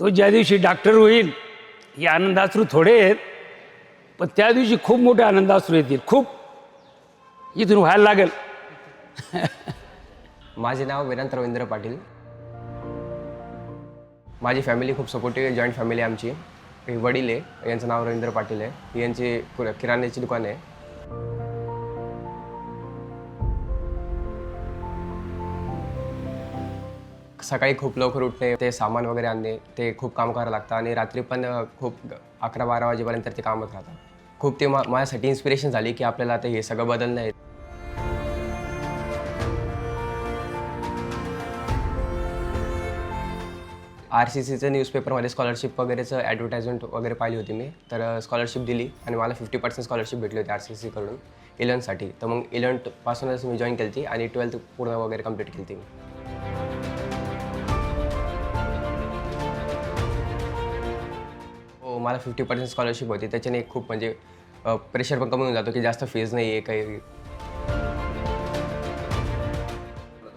तो ज्या दिवशी डॉक्टर होईल हे आनंदाश्रू थोडे आहेत पण त्या दिवशी खूप मोठे आनंदाश्रू येतील. खूप. इथून व्हायला लागेल. माझे नाव वेदांत रवींद्र पाटील. माझी फॅमिली खूप सपोर्टिव्ह आहे जॉईंट फॅमिली आहे आमची. हे वडील आहे यांचं नाव रवींद्र पाटील आहे. यांची किराण्याची दुकान आहे. सकाळी खूप लवकर उठणे ते सामान वगैरे आणणे ते खूप काम करावं लागतं आणि रात्री पण खूप अकरा बारा वाजेपर्यंत ते कामच राहतात. खूप ते मा माझ्यासाठी इन्स्पिरेशन झाली की आपल्याला आता हे सगळं बदलणं आहे. आर सी सीचं न्यूजपेपरमध्ये स्कॉलरशिप वगैरेचं ॲडव्हर्टाइजमेंट वगैरे पाहिली होती मी. तर स्कॉलरशिप दिली आणि मला फिफ्टी पर्सेंट स्कॉलरशिप भेटली होती आर सी सीकडून इलेवनसाठी e तर मग e इलेवनपासूनच मी जॉईन केली होती आणि ट्वेल्थ पूर्ण वगैरे कंप्लीट केली होती मी. मला फिफ्टी पर्सेंट स्कॉलरशिप होती त्याच्याने खूप म्हणजे प्रेशर पण कमी होऊन जातो की जास्त फीज नाही आहे काही.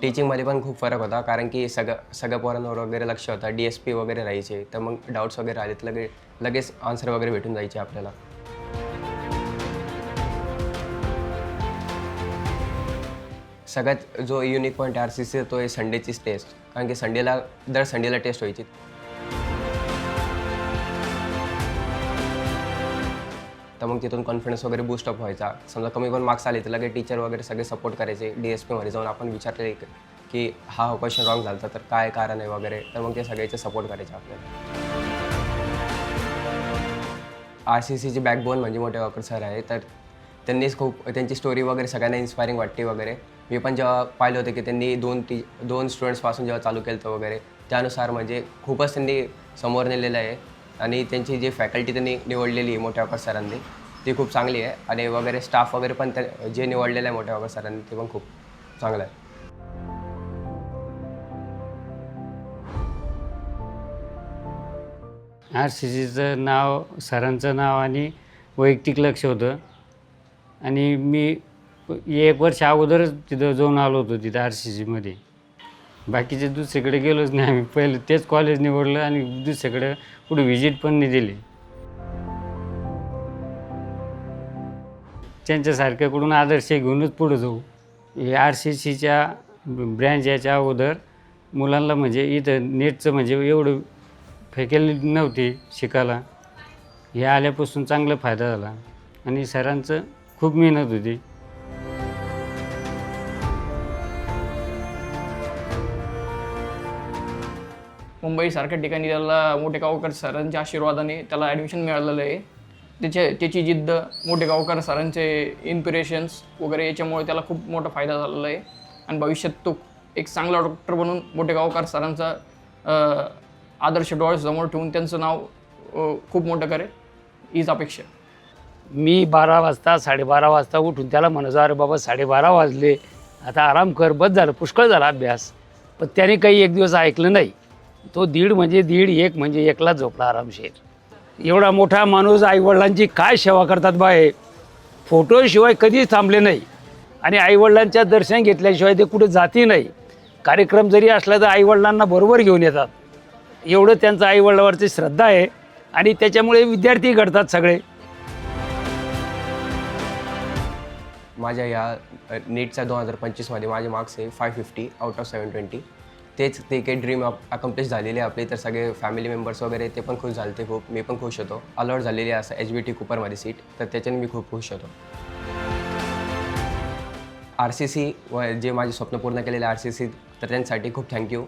टीचिंगमध्ये पण खूप फरक होता कारण की सगळं सगळ्या पोरांवर वगैरे लक्ष होता डी एस पी वगैरे राहायचे तर मग डाऊट्स वगैरे आले तर लगे लगेच आन्सर वगैरे भेटून जायचे आपल्याला. सगळ्यात जो unique point R C C तो आहे संडेचीच टेस्ट कारण की संडेला दर संडेला टेस्ट व्हायची. तर मग तिथून कॉन्फिडन्स वगैरे बूस्टअप व्हायचा. समजा कमी पण मार्क्स आले तर लगेच टीचर वगैरे सगळे सपोर्ट करायचे. डी एस पीमध्ये जाऊन आपण विचारले की हा क्वेश्चन रॉंग झाला तर काय कारण आहे वगैरे. तर मग ते सगळ्याचे सपोर्ट करायचे आपल्याला. आर सी सीची बॅकबोन म्हणजे मोठे वाकर सर आहे. तर त्यांनीच खूप त्यांची स्टोरी वगैरे सगळ्यांना इन्स्पायरिंग वाटते वगैरे. मी पण जेव्हा पाहिलं होतं की त्यांनी दोन टी दोन स्टुडंट्सपासून जेव्हा चालू केलं होतं वगैरे त्यानुसार म्हणजे खूपच त्यांनी समोर नेलेलं आहे. आणि त्यांची जी फॅकल्टी त्यांनी निवडलेली आहे मोठ्या वाकर सरांनी ती खूप चांगली आहे. आणि वगैरे स्टाफ वगैरे पण त्या जे निवडलेलं आहे मोठ्या वाकर सरांनी ते पण खूप चांगलं आहे. आर सी सीचं नाव सरांचं नाव आणि वैयक्तिक लक्ष होतं. आणि मी एक वर्ष अगोदरच तिथं जाऊन आलो होतो तिथं आर सी सीमध्ये बाकीचे दुसरीकडे गेलोच नाही आम्ही. पहिलं तेच कॉलेज निवडलं आणि दुसरीकडे कुठे व्हिजिट पण नाही दिली. त्यांच्यासारख्याकडून आदर्श घेऊनच पुढं जाऊ. हे आर सी सीच्या ब्रँच याच्या अगोदर मुलांना म्हणजे इथं नेटचं म्हणजे एवढं फॅकल्टी नव्हती शिकायला. हे आल्यापासून चांगला फायदा झाला. आणि सरांचं खूप मेहनत होती. मुंबईसारख्या ठिकाणी त्याला मोठे गावकर सरांच्या आशीर्वादाने त्याला ॲडमिशन मिळालेलं आहे. त्याच्या त्याची जिद्द मोठे गावकर सरांचे इन्स्पिरेशन्स वगैरे याच्यामुळे त्याला खूप मोठा फायदा झालेला आहे. आणि भविष्यात तो एक चांगला डॉक्टर बनून मोठे गावकर सरांचा आदर्श डोळ्यासमोर ठेवून त्यांचं नाव खूप मोठं करेल. हीच अपेक्षा मी बारा वाजता साडेबारा वाजता उठून त्याला म्हणायचो अरे बाबा साडेबारा वाजले. आता आराम कर. बस झालं पुष्कळ झाला अभ्यास. पण त्याने काही एक दिवस ऐकलं नाही. तो दीड म्हणजे दीड एक म्हणजे एकला झोपला आरामशीर. एवढा मोठा माणूस आईवडिलांची काय सेवा करतात बाय? फोटोशिवाय कधीच थांबले नाही. आणि आईवडिलांच्या दर्शन घेतल्याशिवाय ते कुठे जाती नाही. कार्यक्रम जरी असला तर आईवडिलांना बरोबर घेऊन येतात. एवढं त्यांचं आईवडिलावरची श्रद्धा आहे आणि त्याच्यामुळे विद्यार्थी घडतात सगळे. माझ्या या नेटचा दोन हजार पंचवीसमध्ये माझे मार्क्स आहे five fifty out of seven twenty तेच ते काही ड्रीम अकम्प्लिश झालेले आपले तर सगळे फॅमिली मेंबर्स वगैरे ते पण खुश झाले ते खूप. मी पण खुश होतो. अलॉट झालेली आहे असं एच बी टी कुपरमध्ये सीट तर त्याच्याने मी खूप खुश होतो. आर सी सी व जे माझे स्वप्न पूर्ण केलेले आर सी सी तर त्यांच्यासाठी खूप थँक्यू